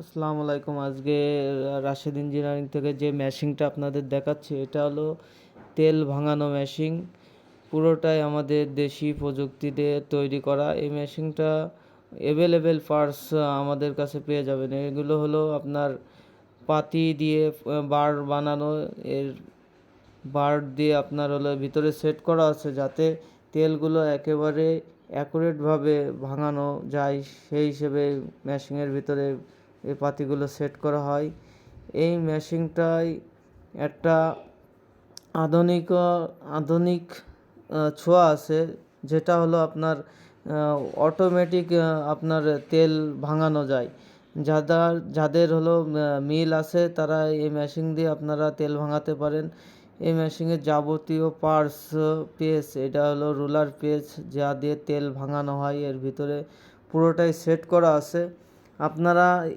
আসসালামু আলাইকুম। আজকে রাশেদ ইঞ্জিনিয়ারিং থেকে যে মেশিনটা আপনাদের দেখাচ্ছি, এটা হলো তেল ভাঙানো মেশিন পুরোটাই আমাদের দেশি প্রযুক্তি দিয়ে তৈরি করা। এই মেশিনটা অ্যাভেলেবেল পার্টস আমাদের কাছে পেয়ে যাবেন। এগুলো হলো আপনার পাতি দিয়ে বার বানানো। এর বার দিয়ে আপনার হলো ভিতরে সেট করা আছে যাতে তেলগুলো একেবারে অ্যাকুরেটভাবে ভাঙানো যায়। সেই হিসেবে মেশিনের ভিতরে এই পাতিগুলো সেট করা হয়। এই মেশিনটায় একটা আধুনিক আধুনিক ছোঁয়া আছে, যেটা হলো আপনার অটোমেটিক আপনার তেল ভাঙানো যায়। যাদের যাদের হলো মিল আছে, তারা এই মেশিন দিয়ে আপনারা তেল ভাঙাতে পারেন। এই মেশিনের যাবতীয় পার্টস পেজ, এটা হলো রুলার পেজ, যা দিয়ে তেল ভাঙানো হয়। এর ভিতরে পুরোটাই সেট করা আছে। আপনারা